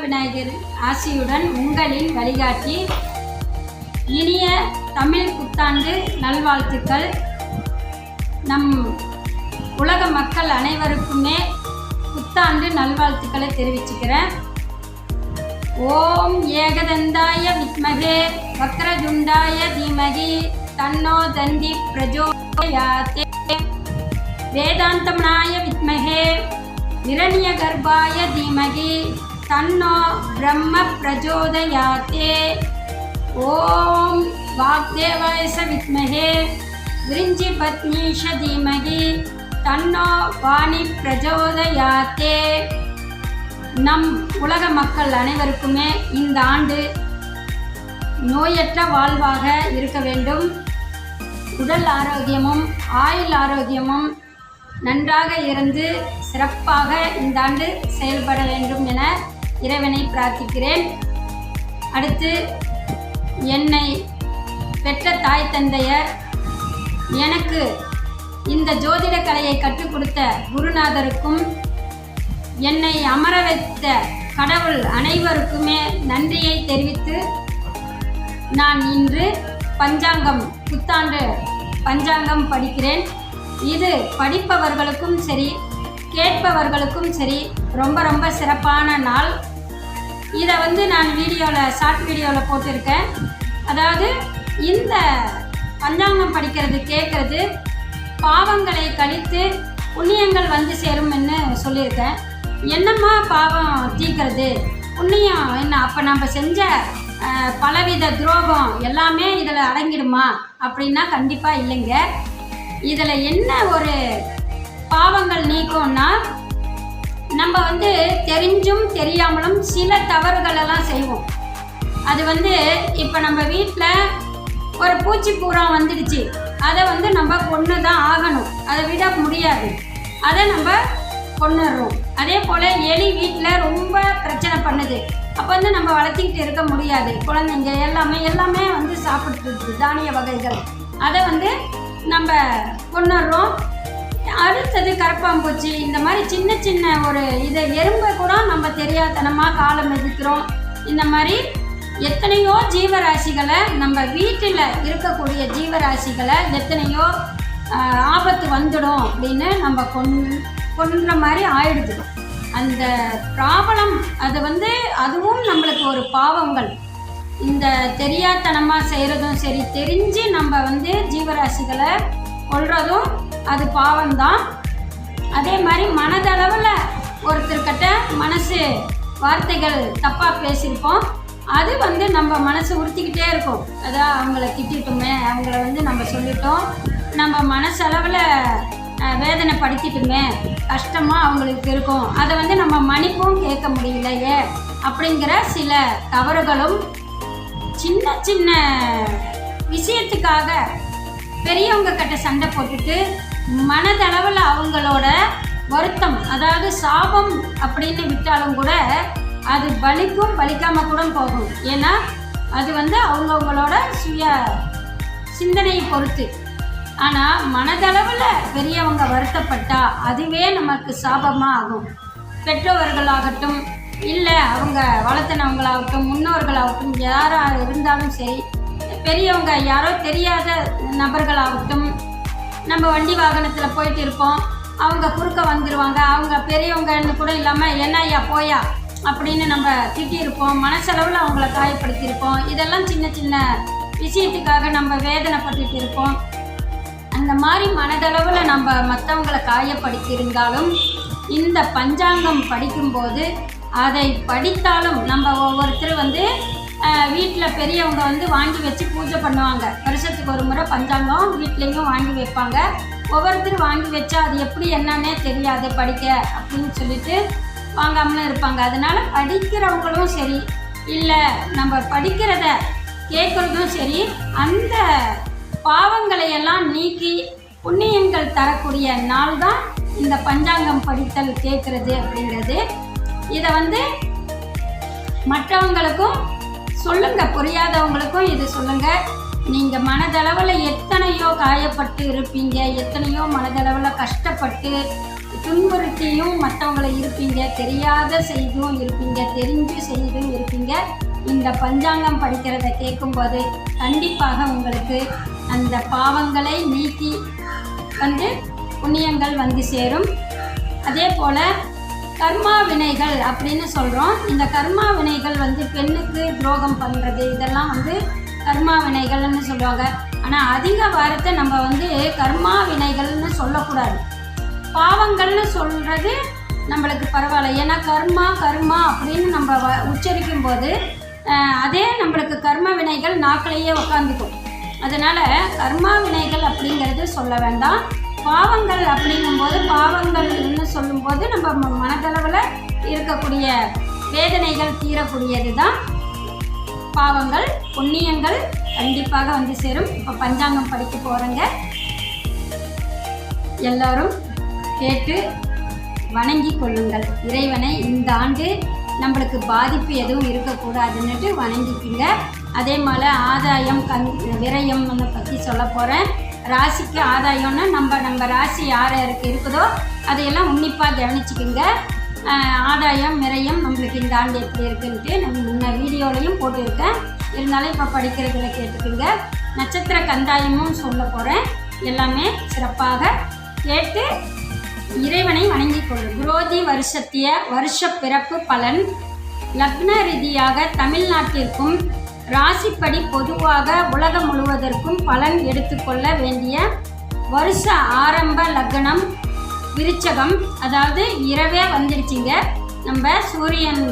விநாயகர் ஆசியுடன் உங்களின் வழிகாட்டி. இனிய தமிழ் புத்தாண்டு நல்வாழ்த்துக்கள். நம் உலக மக்கள் அனைவருக்குமே புத்தாண்டு நல்வாழ்த்துக்களை தெரிவிச்சுக்கிறேன். ஓம் ஏகதந்தாய வித்மகே வக்ரதுண்டாய தீமகி தன்னோ தந்தி பிரஜோயாத்தே வேதாந்தமனாய வித்மகே இரண்யகர்ப்பாய தீமகி தன்னோ பிரம்ம பிரஜோதயாத்தே. ஓம் வாக்தேவாயச வித்மகே விரிஞ்சி பத்னீஷ தீமகி. தன்னோ வாணி பிரஜோதயாத்தே. நம் உலக மக்கள் அனைவருக்குமே இந்த ஆண்டு நோயற்ற வாழ்வாக இருக்க வேண்டும். உடல் ஆரோக்கியமும் ஆயுள் ஆரோக்கியமும் நன்றாக இருந்து சிறப்பாக இந்த ஆண்டு செயல்பட வேண்டும் என இறைவனை பிரார்த்திக்கிறேன். அடுத்து என்னை பெற்ற தாய் தந்தையர் எனக்கு இந்த ஜோதிட கலையை கற்றுக் கொடுத்த குருநாதருக்கும் என்னை அமர வைத்த கடவுள் அனைவருக்குமே நன்றியை தெரிவித்து நான் இன்று பஞ்சாங்கம் புத்தாண்டு பஞ்சாங்கம் படிக்கிறேன். இது படிப்பவர்களுக்கும் சரி கேட்பவர்களுக்கும் சரி ரொம்ப ரொம்ப சிறப்பான நாள். இதை வந்து நான் வீடியோவில் ஷார்ட் வீடியோவில் போட்டிருக்கேன். அதாவது இந்த பஞ்சாங்கம் படிக்கிறது கேட்குறது பாவங்களை கழித்து புண்ணியங்கள் வந்து சேரும்னு சொல்லியிருக்கேன். என்னம்மா பாவம் தீக்கிறது புண்ணியம் என்ன? அப்போ நம்ம செஞ்ச பலவித துரோகம் எல்லாமே இதில் அடங்கிடுமா? அப்படின்னா கண்டிப்பாக இல்லைங்க. இதில் என்ன ஒரு பாவங்கள் நீக்கும்னா நம்ம வந்து தெரிஞ்சும் தெரியாமலும் சில தவறுகளெல்லாம் செய்வோம். அது வந்து இப்போ நம்ம வீட்டில் ஒரு பூச்சி பூரா வந்துடுச்சு. அதை வந்து நம்ம கொன்று தான் ஆகணும். அதை விட முடியாது. அதை நம்ம கொண்டுடுறோம் அதே போல் எலி வீட்டில் ரொம்ப பிரச்சனை பண்ணுது. அப்போ வந்து நம்ம வளர்த்திக்கிட்டு இருக்க முடியாது. குழந்தைங்க எல்லாமே எல்லாமே வந்து சாப்பிட்டுருக்கு தானிய வகைகள். அதை வந்து நம்ம கொண்டுடுறோம் அடுத்தது கரப்பாம்பூச்சி இந்த மாதிரி சின்ன சின்ன ஒரு இதை எறும்பை கூட நம்ம தெரியாதனமாக காலம் மிதிக்கிறோம். இந்த மாதிரி எத்தனையோ ஜீவராசிகளை நம்ம வீட்டில் இருக்கக்கூடிய ஜீவராசிகளை எத்தனையோ ஆபத்து வந்துடும் அப்படின்னு நம்ம கொன் கொன்ற மாதிரி ஆயிடுது. அந்த ப்ராப்ளம் அது வந்து அதுவும் நம்மளுக்கு ஒரு பாவங்கள். இந்த தெரியாத்தனமாக செய்கிறதும் சரி தெரிஞ்சு நம்ம வந்து ஜீவராசிகளை கொள்றதும் அது பாவம்தான். அதே மாதிரி மனதளவில் ஒருத்தர்கிட்ட மனசு வார்த்தைகள் தப்பாக பேசியிருப்போம். அது வந்து நம்ம மனசு உறுத்திக்கிட்டே இருக்கும். அதான் அவங்கள திட்டிட்டோமே அவங்கள வந்து நம்ம சொல்லிட்டோம். நம்ம மனசளவில் வேதனை படுத்திட்டுமே கஷ்டமாக அவங்களுக்கு இருக்கும். அதை வந்து நம்ம மன்னிப்பும் கேட்க முடியலையே அப்படிங்கிற சில தவறுகளும் சின்ன சின்ன விஷயத்துக்காக பெரியவங்க கிட்ட சண்டை போட்டுட்டு மனதளவில் அவங்களோட வருத்தம் அதாவது சாபம் அப்படின்னு விட்டாலும் கூட அது பலிக்கும் பலிக்காமல் கூட போகும். ஏன்னா அது வந்து அவங்கவுங்களோட சுய சிந்தனையை பொறுத்து. ஆனால் மனதளவில் பெரியவங்க வருத்தப்பட்டால் அதுவே நமக்கு சாபமாக ஆகும். பெற்றோர்களாகட்டும் இல்லை அவங்க வளர்த்தினவங்களாகட்டும் முன்னோர்களாகட்டும் யாராக இருந்தாலும் சரி பெரியவங்க யாரோ தெரியாத நபர்களாகட்டும் நம்ம வண்டி வாகனத்தில் போயிட்டு இருப்போம். அவங்க குறுக்க வந்துடுவாங்க அவங்க பெரியவங்கன்னு கூட இல்லாமல் என்ன ஐயா போயா? அப்படின்னு நம்ம திட்டியிருப்போம். மனசளவில் அவங்கள காயப்படுத்தியிருப்போம். இதெல்லாம் சின்ன சின்ன விஷயத்துக்காக நம்ம வேதனைப்பட்டுட்டு இருப்போம். அந்த மாதிரி மனதளவில் நம்ம மற்றவங்களை காயப்படுத்தியிருந்தாலும் இந்த பஞ்சாங்கம் படிக்கும்போது அதை படித்தாலும் நம்ம ஒவ்வொருத்தர் வந்து வீட்டில் பெரியவங்க வந்து வாங்கி வச்சு பூஜை பண்ணுவாங்க. வருஷத்துக்கு ஒரு முறை பஞ்சாங்கம் வீட்லேயும் வாங்கி வைப்பாங்க. ஒவ்வொருத்தரும் வாங்கி வச்சா அது எப்படி என்னன்னே தெரியாது படிக்க அப்படின்னு சொல்லிட்டு வாங்காமலும் இருப்பாங்க. அதனால் படிக்கிறவங்களும் சரி இல்லை நம்ம படிக்கிறத கேட்குறதும் சரி அந்த பாவங்களை எல்லாம் நீக்கி புண்ணியங்கள் தரக்கூடிய நாள் தான் இந்த பஞ்சாங்கம் படித்தல் கேட்குறது அப்படிங்கிறது. இதை வந்து மற்றவங்களுக்கும் சொல்லுங்க புரியாதவங்களுக்கும் இது சொல்லுங்க. நீங்க மனதளவில் எத்தனையோ காயப்பட்டு இருப்பீங்க எத்தனையோ மனதளவில் கஷ்டப்பட்டு துன்புறுத்தியும் மற்றவங்களை இருப்பீங்க தெரியாத செய்தும் இருப்பீங்க தெரிஞ்சு செய்தும் இருப்பீங்க. இந்த பஞ்சாங்கம் படிக்கிறத கேட்கும்போது கண்டிப்பாக உங்களுக்கு அந்த பாவங்களை நீக்கி வந்து புண்ணியங்கள் வந்து சேரும். அதே போல் கர்மா வினைகள் அப்படின்னு சொல்கிறோம் இந்த கர்மா வினைகள் வந்து பெண்ணுக்கு துரோகம் பண்ணுறது இதெல்லாம் வந்து கர்மா வினைகள்னு சொல்லுவாங்க. ஆனால் அதிக வாரத்தை நம்ம வந்து கர்மா வினைகள்னு சொல்லக்கூடாது. பாவங்கள்னு சொல்கிறது நம்மளுக்கு பரவாயில்ல. ஏன்னா கர்மா கர்மா அப்படின்னு நம்ம வ உச்சரிக்கும் போது அதே நம்மளுக்கு கர்ம வினைகள் நாக்கிலேயே உட்காந்துக்கும் அதனால் கர்மா வினைகள் அப்படிங்கிறது சொல்ல வேண்டாம். பாவங்கள் அப்படிங்கும்போது பாவங்கள்னு சொல்லும்போது நம்ம ம- மனதளவில் இருக்கக்கூடிய வேதனைகள் தீரக்கூடியது தான் பாவங்கள் புண்ணியங்கள் கண்டிப்பாக வந்து சேரும். இப்போ பஞ்சாங்கம் படிக்க போகிறேங்க எல்லாரும் கேட்டு வணங்கி கொள்ளுங்கள். இறைவனை இந்த ஆண்டு நம்மளுக்கு பாதிப்பு எதுவும் இருக்கக்கூடாதுன்னுட்டு வணங்கிக்குங்க. அதே போல் ஆதாயம் கண் விரயம்னு பற்றி சொல்ல போகிறேன் ராசிக்கு ஆதாயம்னா நம்ம நம்ம ராசி யார் யாருக்கு இருக்குதோ அதையெல்லாம் உன்னிப்பாக கவனிச்சுக்கோங்க. ஆதாயம் விரயம் நம்மளுக்கு இந்த ஆண்டு எப்படி இருக்குன்ட்டு நம்ம முன்ன வீடியோலையும் போட்டிருக்கேன். இருந்தாலும் இப்போ படிக்கிறதுல கேட்டுக்குங்க. நட்சத்திர கந்தாயமும் சொல்ல போகிறேன் எல்லாமே சிறப்பாக கேட்டு இறைவனை வணங்கி கொள்ளும் குரோதி வருஷத்திய வருஷ பிறப்பு பலன். லக்ன ரீதியாக தமிழ்நாட்டிற்கும் ராசிப்படி பொதுவாக உலகம் முழுவதற்கும் பலன் எடுத்துக்கொள்ள வேண்டிய வருஷ ஆரம்ப லக்னம் விருச்சகம். அதாவது இரவே வந்துடுச்சிங்க நம்ம சூரியன்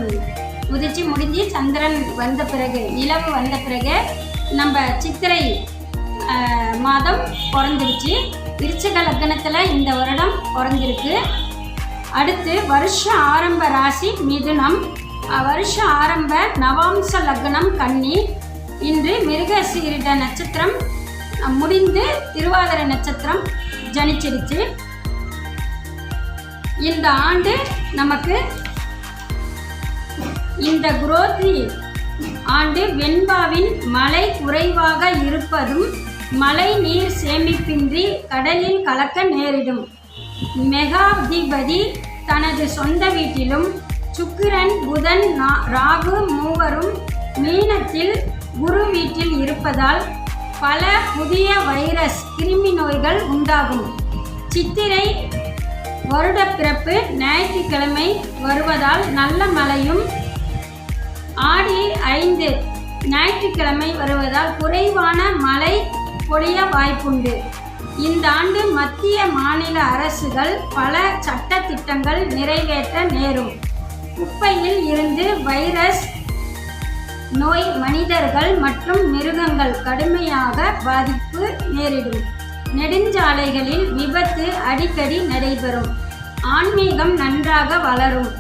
உதிச்சு முடிஞ்சு சந்திரன் வந்த பிறகு நிலவு வந்த பிறகு நம்ம சித்திரை மாதம் பிறந்துருச்சு. விருச்சக லக்னத்தில் இந்த வருடம் பிறந்திருக்கு. அடுத்து வருஷ ஆரம்ப ராசி மிதுனம். வருஷ ஆரம்ப நவாம்ச லக்னம் கன்னி. இன்று மிருகசீரிட நட்சத்திரம் முடிந்து திருவாதிரை நட்சத்திரம் ஜனிச்சிருச்சு. இந்த ஆண்டு நமக்கு இந்த குரோதி ஆண்டு வெண்பாவின் மழை குறைவாக இருப்பதும் மழை நீர் சேமிப்பின்றி கடலில் கலக்க நேரிடும். மெகாதிபதி தனது சொந்த வீட்டிலும் சுக்கிரன் புதன் ராகு மூவரும் மீனத்தில் குரு வீட்டில் இருப்பதால் பல புதிய வைரஸ் கிருமி நோய்கள் உண்டாகும். சித்திரை வருடப்பிறப்பு ஞாயிற்றுக்கிழமை வருவதால் நல்ல மழையும் ஆடி ஐந்து ஞாயிற்றுக்கிழமை வருவதால் குறைவான மழை பொழிய வாய்ப்புண்டு. இந்த ஆண்டு மத்திய மாநில அரசுகள் பல சட்ட திட்டங்கள் நிறைவேற்ற நேரும். குப்பையில் இருந்து வைரஸ் நோய் மனிதர்கள் மற்றும் மிருகங்கள் கடுமையாக பாதிப்பு நேரிடும். நெடுஞ்சாலைகளில் விபத்து அடிக்கடி நடைபெறும். ஆன்மீகம் நன்றாக வளரும்.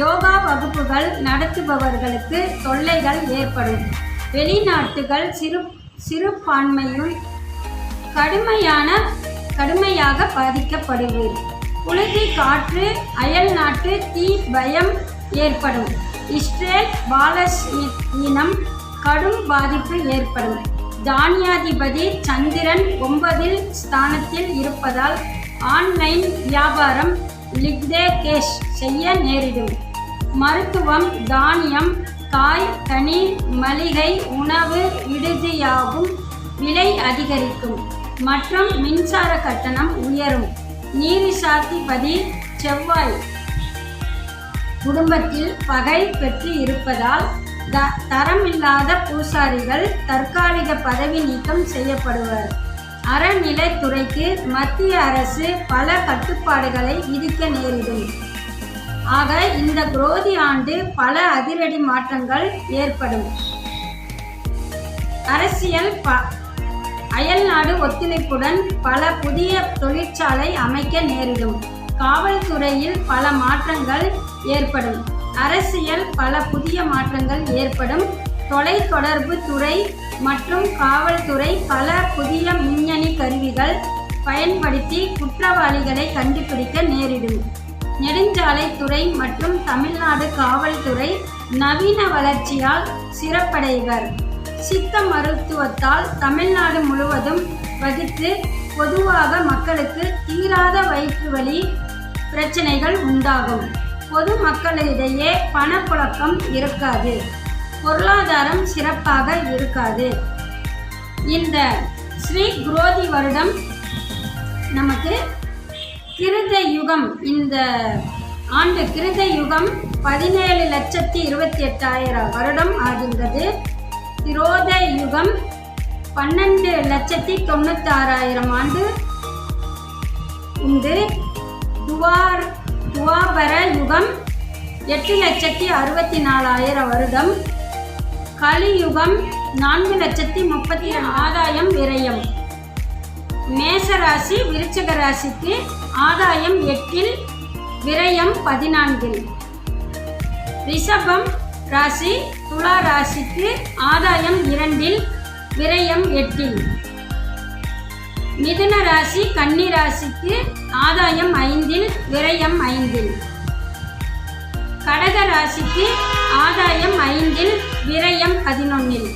யோகா வகுப்புகள் நடத்துபவர்களுக்கு தொல்லைகள் ஏற்படும். வெளிநாட்டுகள் சிறு சிறுபான்மையும் கடுமையான கடுமையாக பாதிக்கப்படுவீர் புழுதி காற்று அயல் நாட்டு தீ பயம் ஏற்படும். இஸ்ரேல் இனம் கடும் பாதிப்பு ஏற்படும். தானியாதிபதி சந்திரன் ஒன்பதில் ஸ்தானத்தில் இருப்பதால் ஆன்லைன் வியாபாரம் லிக்தே கேஷ் செய்ய நேரிடும். மருத்துவம் தானியம் காய் கனி மளிகை உணவு இடுதியாகும் விலை அதிகரிக்கும் மற்றும் மின்சார கட்டணம் உயரும். நீரிசாத்திபதி செவ்வாய் குடும்பத்தில் பகை பெற்று இருப்பதால் த தரமில்லாத பூசாரிகள் தற்காலிக பதவி நீக்கம் செய்யப்படுவர். அறநிலைத்துறைக்கு மத்திய அரசு பல கட்டுப்பாடுகளை விதிக்க நேரிடும். ஆக இந்த குரோதி ஆண்டு பல அதிரடி மாற்றங்கள் ஏற்படும். அரசியல் ப அயல்நாடு ஒத்துழைப்புடன் பல புதிய தொழிற்சாலை அமைக்க நேரிடும். காவல்துறையில் பல மாற்றங்கள் ஏற்படும். அரசியல் பல புதிய மாற்றங்கள் ஏற்படும். தொலைத்தொடர்பு துறை மற்றும் காவல்துறை பல புதிய மின்னணு கருவிகள் பயன்படுத்தி குற்றவாளிகளை கண்டுபிடிக்க நேரிடும். நெடுஞ்சாலைத்துறை மற்றும் தமிழ்நாடு காவல்துறை நவீன வளர்ச்சியால் சிறப்படைவர். சித்த மருத்துவத்தால் தமிழ்நாடு முழுவதும் வகித்து பொதுவாக மக்களுக்கு தீராத வயிற்று வலி பிரச்சனைகள் உண்டாகும். பொது மக்களிடையே பணப்புழக்கம் இருக்காது. பொருளாதாரம் சிறப்பாக இருக்காது. இந்த ஸ்ரீ குரோதி வருடம் நமக்கு கிருத யுகம் இந்த ஆண்டு கிருத யுகம் பதினேழு லட்சத்தி இருபத்தி எட்டாயிரம் வருடம் ஆகின்றது. திரோத யுகம் பன்னெண்டு லட்சத்தி தொண்ணூத்தாறாயிரம் ஆண்டு உண்டு. துவார் துவாபர யுகம் எட்டு லட்சத்தி அறுபத்தி நாலாயிரம் வருடம். கலியுகம் நான்கு லட்சத்தி முப்பத்தி ஆதாயம் விரயம். மேசராசி விருச்சக ராசிக்கு ஆதாயம் எட்டில் விரயம் பதினான்கில். ரிஷபம் ராசி துலா ராசிக்கு ஆதாயம் இரண்டில் விரயம் எட்டில். மிதுன ராசி கன்னி ராசிக்கு ஆதாயம் ஐந்தில் விரயம் ஐந்தில். கடக ராசிக்கு ஆதாயம் ஐந்தில் விரயம் பதினொன்னில்.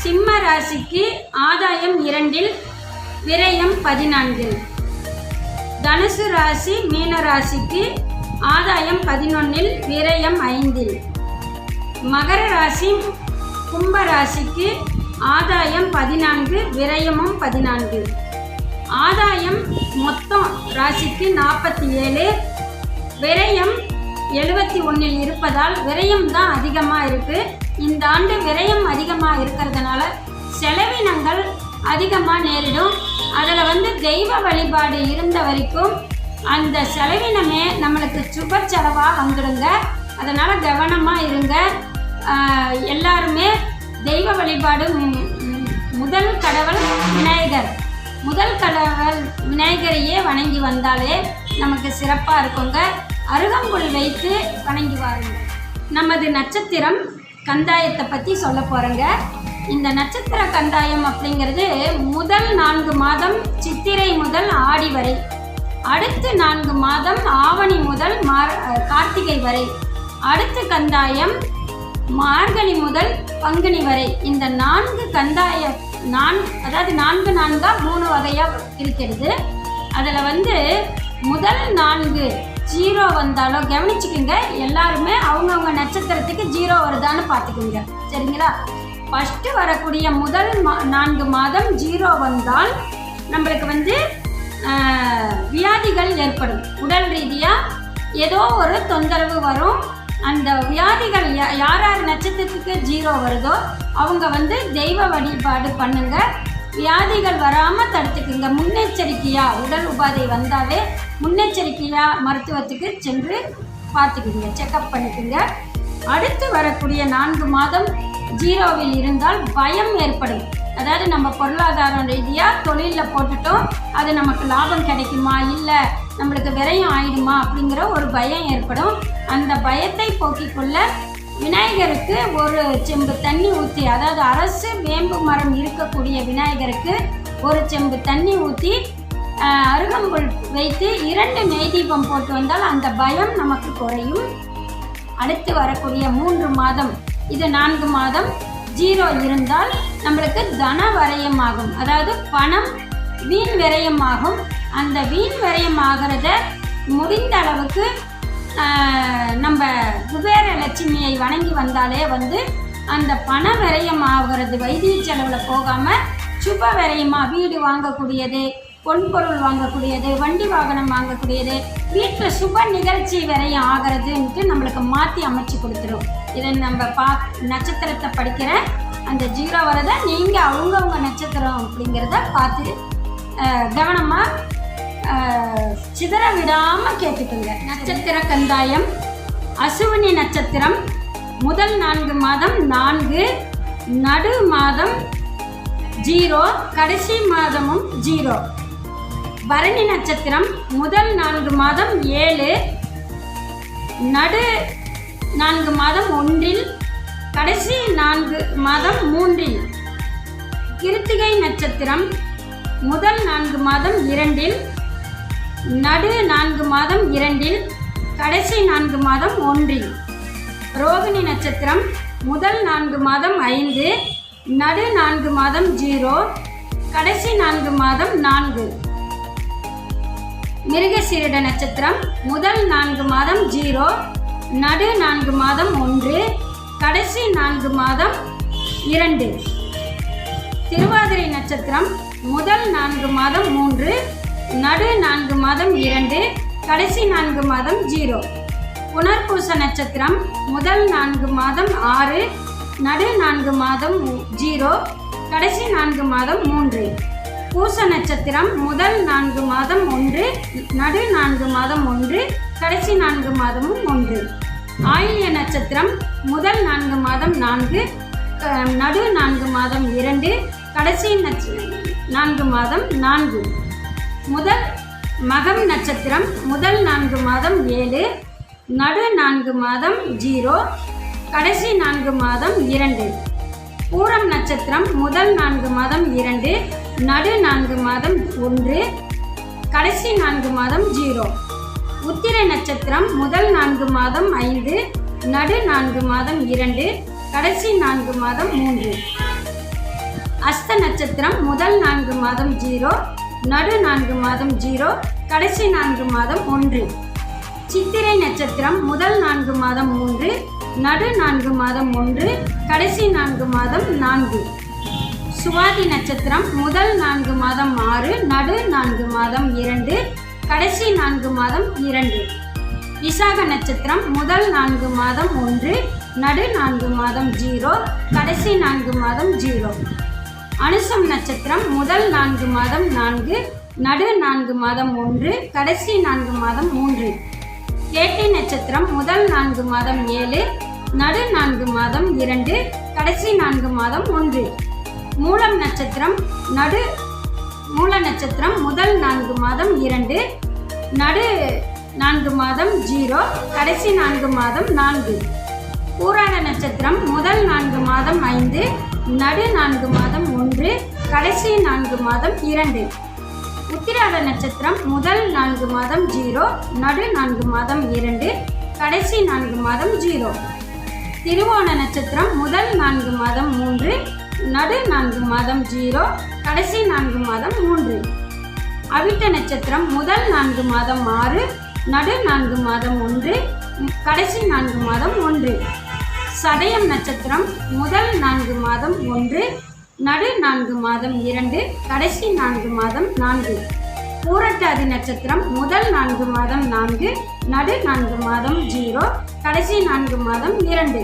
சிம்ம ராசிக்கு ஆதாயம் இரண்டில் விரயம் பதினான்கில். தனுசு ராசி மீன ராசிக்கு ஆதாயம் பதினொன்னில் விரயம் ஐந்தில். மகர ராசி கும்ப ராசிக்கு ஆதாயம் பதினான்கு விரயமும் பதினான்கு. ஆதாயம் மொத்தம் ராசிக்கு நாற்பத்தி ஏழு விரயம் எழுபத்தி ஒன்றில் இருப்பதால் விரயம் தான் அதிகமாக இருக்குது இந்த ஆண்டு விரயம் அதிகமாக இருக்கிறதுனால செலவினங்கள் அதிகமாக நேரிடும். அதில் வந்து தெய்வ வழிபாடு இருந்த வரைக்கும் அந்த செலவினமே நம்மளுக்கு சுப செலவாக வந்துடுங்க. அதனால் கவனமாக இருங்க. எல்லாருமே தெய்வ வழிபாடு முதல் கடவுள் விநாயகர். முதல் கடவுள் விநாயகரையே வணங்கி வந்தாலே நமக்கு சிறப்பாக இருக்குங்க. அருகம்புல் வைத்து வணங்கி வாருங்க. நமது நட்சத்திரம் கந்தாயத்தை பற்றி சொல்ல போகிறேங்க இந்த நட்சத்திர கந்தாயம் அப்படிங்கிறது முதல் நான்கு மாதம் சித்திரை முதல் ஆடி வரை அடுத்து நான்கு மாதம் ஆவணி முதல் மார் கார்த்திகை வரை. அடுத்து கந்தாயம் மார்கழி முதல் பங்குனி வரை இந்த நான்கு கந்தாய நான் அதாவது நான்கு நான்காக மூணு வகையாக இருக்கிறது. அதில் வந்து முதல் நான்கு ஜீரோ வந்தாலும் கவனிச்சுக்கோங்க எல்லாருமே அவங்கவுங்க நட்சத்திரத்துக்கு ஜீரோ வருதான்னு பார்த்துக்குங்க. சரிங்களா? ஃபஸ்ட்டு வரக்கூடிய முதல் மா நான்கு மாதம் ஜீரோ வந்தால் நம்மளுக்கு வந்து வியாதிகள் ஏற்படும். உடல் ரீதியாக ஏதோ ஒரு தொந்தரவு வரும். அந்த வியாதிகள் யா- யார் யார் நட்சத்திரத்துக்கு ஜீரோ வருதோ அவங்க வந்து தெய்வ வழிபாடு பண்ணுங்க. வியாதிகள் வராமல் தடுத்துக்குங்க. முன்னெச்சரிக்கையாக உடல் உபாதை வந்தாலே முன்னெச்சரிக்கையாக மருத்துவத்துக்கு சென்று பார்த்துக்குங்க. செக்கப் பண்ணிக்குங்க. அடுத்து வரக்கூடிய நான்கு மாதம் ஜீரோவில் இருந்தால் பயம் ஏற்படும். அதாவது நம்ம பொருளாதாரம் ரீதியாக தொழிலில் போட்டுட்டோம். அது நமக்கு லாபம் கிடைக்குமா? இல்லை. நம்மளுக்கு விரயம் ஆயிடுமா அப்படிங்கிற ஒரு பயம் ஏற்படும். அந்த பயத்தை போக்கிக் கொள்ள விநாயகருக்கு ஒரு செம்பு தண்ணி ஊற்றி அதாவது அரசு வேம்பு மரம் இருக்கக்கூடிய விநாயகருக்கு ஒரு செம்பு தண்ணி ஊற்றி அருகம்புல் வைத்து இரண்டு நெய் தீபம் போட்டு வந்தால் அந்த பயம் நமக்கு குறையும். அடுத்து வரக்கூடிய மூன்று மாதம் இது நான்கு மாதம் ஜீரோ இருந்தால் நம்மளுக்கு தன வரையம் ஆகும் அதாவது பணம் வீண் விரயம் ஆகும் அந்த வீண் விரயம் ஆகிறத முடிந்த அளவுக்கு நம்ம குபேர லட்சுமியை வணங்கி வந்தாலே வந்து அந்த பண விரயம் ஆகிறது வைத்திய செலவில் போகாமல் சுப விரயமாக வீடு வாங்கக்கூடியது பொன்பொருள் வாங்கக்கூடியது வண்டி வாகனம் வாங்கக்கூடியது வீட்டில் சுப நிகழ்ச்சி விரயம் ஆகிறதுன்ட்டு நம்மளுக்கு மாற்றி அமைச்சு கொடுத்துரும். இதை நம்ம பா நட்சத்திரத்தை படிக்கிற அந்த ஜீரோ வரதை நீங்கள் அவங்கவுங்க நட்சத்திரம் அப்படிங்கிறத பார்த்து கவனமாக சிதற விடாமல் கேட்டுக்கோங்க. நட்சத்திர கந்தாயம் அசுவினி நட்சத்திரம் முதல் நான்கு மாதம் நான்கு நடு மாதம் ஜீரோ கடைசி மாதமும் ஜீரோ. பரணி நட்சத்திரம் முதல் நான்கு மாதம் ஏழு நடு நான்கு மாதம் ஒன்றில் கடைசி நான்கு மாதம் மூன்றில். கிருத்திகை நட்சத்திரம் முதல் நான்கு மாதம் இரண்டில் நடு நான்கு மாதம் இரண்டில் கடைசி நான்கு மாதம் ஒன்றில். ரோகிணி நட்சத்திரம் முதல் நான்கு மாதம் ஐந்து நடு நான்கு மாதம் ஜீரோ கடைசி நான்கு மாதம் நான்கு. மிருகசீரிட நட்சத்திரம் முதல் நான்கு மாதம் ஜீரோ நடு நான்கு மாதம் ஒன்று கடைசி நான்கு மாதம் இரண்டு. திருவாதிரை நட்சத்திரம் முதல் நான்கு மாதம் மூன்று நடு நான்கு மாதம் இரண்டு கடைசி நான்கு மாதம் ஜீரோ புனர்பூச நட்சத்திரம் முதல் நான்கு மாதம் ஆறு நடு நான்கு மாதம் ஜீரோ கடைசி நான்கு மாதம் மூன்று பூச நட்சத்திரம் முதல் நான்கு மாதம் ஒன்று நடு நான்கு மாதம் ஒன்று கடைசி நான்கு மாதமும் ஒன்று ஆயில்ய நட்சத்திரம் முதல் நான்கு மாதம் நான்கு நடு நான்கு மாதம் இரண்டு கடைசி நட்ச நான்கு மாதம் நான்கு முதல் மகம் நட்சத்திரம் முதல் நான்கு மாதம் ஏழு நடு நான்கு மாதம் ஜீரோ கடைசி நான்கு மாதம் இரண்டு பூரம் நட்சத்திரம் முதல் நான்கு மாதம் இரண்டு நடு நான்கு மாதம் ஒன்று கடைசி நான்கு மாதம் ஜீரோ உத்திரை நட்சத்திரம் முதல் நான்கு மாதம் ஐந்து நடு நான்கு மாதம் இரண்டு கடைசி நான்கு மாதம் மூன்று அஸ்த நட்சத்திரம் முதல் நான்கு மாதம் ஜீரோ நடு நான்கு மாதம் ஜீரோ கடைசி நான்கு மாதம் ஒன்று சித்திரை நட்சத்திரம் முதல் நான்கு மாதம் மூன்று நடு நான்கு மாதம் ஒன்று கடைசி நான்கு மாதம் நான்கு சுவாதி நட்சத்திரம் முதல் நான்கு மாதம் ஆறு நடு நான்கு மாதம் இரண்டு கடைசி நான்கு மாதம் இரண்டு விசாக நட்சத்திரம் முதல் நான்கு மாதம் ஒன்று நடு நான்கு மாதம் ஜீரோ கடைசி நான்கு மாதம் ஜீரோ அனுசம் நட்சத்திரம் முதல் நான்கு மாதம் நான்கு நடு நான்கு மாதம் ஒன்று கடைசி நான்கு மாதம் மூன்று கேட்டை நட்சத்திரம் முதல் நான்கு மாதம் ஏழு நடு நான்கு மாதம் இரண்டு கடைசி நான்கு மாதம் ஒன்று மூலம் நட்சத்திரம் நடு மூல நட்சத்திரம் முதல் நான்கு மாதம் இரண்டு நடு நான்கு மாதம் ஜீரோ கடைசி நான்கு மாதம் நான்கு பூராட நட்சத்திரம் முதல் நான்கு மாதம் ஐந்து நடு நான்கு மாதம் ஒன்று கடைசி நான்கு மாதம் இரண்டு உத்திராட நட்சத்திரம் முதல் நான்கு மாதம் ஜீரோ நடு நான்கு மாதம் இரண்டு கடைசி நான்கு மாதம் ஜீரோ திருவோண நட்சத்திரம் முதல் நான்கு மாதம் மூன்று நடு நான்கு மாதம் ஜீரோ கடைசி நான்கு மாதம் மூன்று அவிட்ட நட்சத்திரம் முதல் நான்கு மாதம் ஆறு நடு நான்கு மாதம் ஒன்று கடைசி நான்கு மாதம் ஒன்று சதயம் நட்சத்திரம் முதல் நான்கு மாதம் ஒன்று நடு நான்கு மாதம் இரண்டு கடைசி நான்கு மாதம் நான்கு பூரட்டாதி நட்சத்திரம் முதல் நான்கு மாதம் நான்கு நடு நான்கு மாதம் ஜீரோ கடைசி நான்கு மாதம் இரண்டு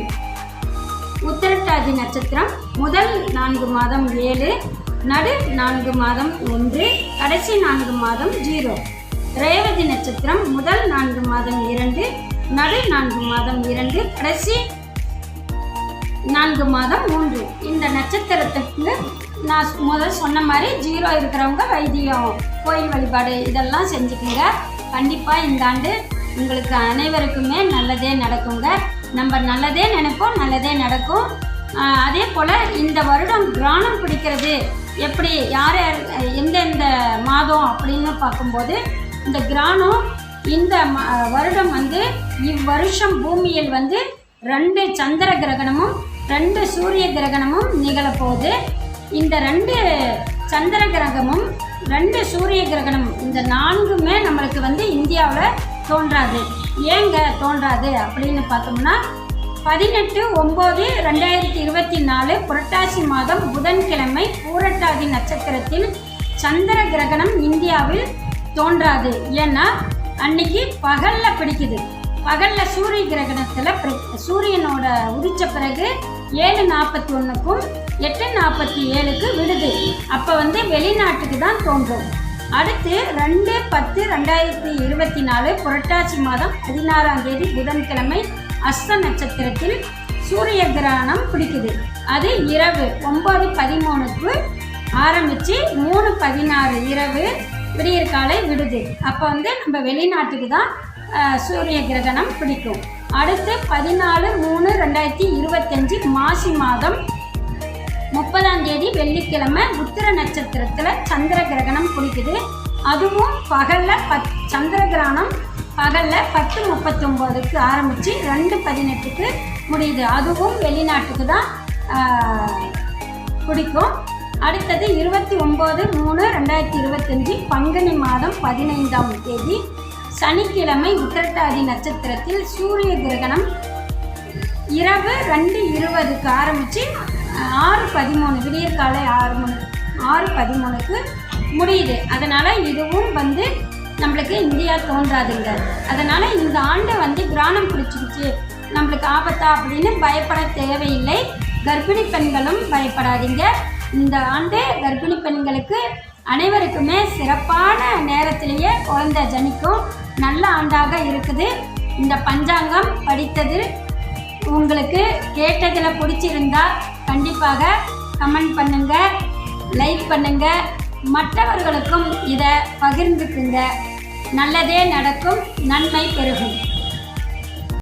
உத்திரட்டாதி நட்சத்திரம் முதல் நான்கு மாதம் ஏழு நடு நான்கு மாதம் ஒன்று கடைசி நான்கு மாதம் ஜீரோ ரேவதி நட்சத்திரம் முதல் நான்கு மாதம் இரண்டு நடு நான்கு மாதம் இரண்டு கடைசி நான்கு மாதம் மூன்று. இந்த நட்சத்திரத்துக்கு நான் முதல் சொன்ன மாதிரி ஜீரோ இருக்கிறவங்க வைத்தியம் கோயில் வழிபாடு இதெல்லாம் செஞ்சுக்கோங்க. கண்டிப்பாக இந்த ஆண்டு உங்களுக்கு அனைவருக்குமே நல்லதே நடக்குங்க. நம்ம நல்லதே நினைப்போம் நல்லதே நடக்கும். அதே போல் இந்த வருடம் கிராணம் பிடிக்கிறது. எப்படி யார் யார் எந்தெந்த மாதம் அப்படின்னு பார்க்கும்போது இந்த கிராணம் இந்த வருடம் வந்து இவ்வருஷம் பூமியில் வந்து ரெண்டு சந்திர கிரகணமும் ரெண்டு சூரிய கிரகணமும் நிகழப்போகுது. இந்த ரெண்டு சந்திர கிரகமும் ரெண்டு சூரிய கிரகணமும் இந்த நான்குமே நம்மளுக்கு வந்து இந்தியாவில் தோன்றாது. ஏங்க தோன்றாது அப்படின்னு பார்த்தோம்னா பதினெட்டு ஒம்பது ரெண்டாயிரத்தி இருபத்தி நாலு புரட்டாசி மாதம் புதன்கிழமை பூரட்டாதி நட்சத்திரத்தில் சந்திர கிரகணம் இந்தியாவில் தோன்றாது. ஏன்னா அன்னைக்கு பகல்ல பிடிக்குது. பகல்ல சூரிய கிரகணத்தில் சூரியனோட உதிச்ச பிறகு ஏழு நாற்பத்தி ஒன்றுக்கும் எட்டு நாற்பத்தி ஏழுக்கு விடுது. அப்போ வந்து வெளிநாட்டுக்கு தான் தோன்றும். அடுத்து ரெண்டு பத்து ரெண்டாயிரத்தி இருபத்தி நாலு புரட்டாசி மாதம் பதினாறாம் தேதி புதன்கிழமை அஸ்த நட்சத்திரத்தில் சூரிய கிரகணம் பிடிக்குது. அது இரவு ஒம்பது பதிமூணுக்கு ஆரம்பித்து மூணு பதினாறு இரவு விடியற்காலை விடுது. அப்போ வந்து நம்ம வெளிநாட்டுக்கு தான் சூரிய கிரகணம் பிடிக்கும். அடுத்து பதினாலு மூணு ரெண்டாயிரத்தி இருபத்தஞ்சி மாசி மாதம் முப்பதாம் தேதி வெள்ளிக்கிழமை உத்திர நட்சத்திரத்தில் சந்திர கிரகணம் பிடிக்குது அதுவும் பகலில் பத் சந்திர கிரகணம் பகலில் பத்து முப்பத்தொம்போதுக்கு ஆரம்பித்து ரெண்டு பதினெட்டுக்கு முடியுது. அதுவும் வெளிநாட்டுக்கு தான் பிடிக்கும். அடுத்தது இருபத்தி ஒம்பது மூணு ரெண்டாயிரத்தி இருபத்தஞ்சி பங்குனி மாதம் பதினைந்தாம் தேதி சனிக்கிழமை உத்திரட்டாதி நட்சத்திரத்தில் சூரிய கிரகணம் இரவு ரெண்டு இருபதுக்கு ஆரம்பித்து ஆறு பதிமூணு விடியற்காலை ஆறு மணி ஆறு பதிமூணுக்கு முடியுது. அதனால் இதுவும் வந்து நம்மளுக்கு இந்தியா தோன்றாதுங்க. அதனால் இந்த ஆண்டு வந்து கிராணம் பிடிச்சிருச்சு. நம்மளுக்கு ஆபத்தா அப்படின்னு பயப்பட தேவையில்லை. கர்ப்பிணி பெண்களும் பயப்படாதீங்க. இந்த ஆண்டு கர்ப்பிணி பெண்களுக்கு அனைவருக்குமே சிறப்பான நேரத்திலேயே குழந்தை ஜனிக்கும். நல்ல ஆண்டாக இருக்குது. இந்த பஞ்சாங்கம் படித்தது உங்களுக்கு கேட்டதில் பிடிச்சிருந்தா கண்டிப்பாக கமெண்ட் பண்ணுங்க லைக் பண்ணுங்க. மற்றவர்களுக்கும் இதை பகிர்ந்துக்குங்க. நல்லதே நடக்கும் நன்மை பெருகும்.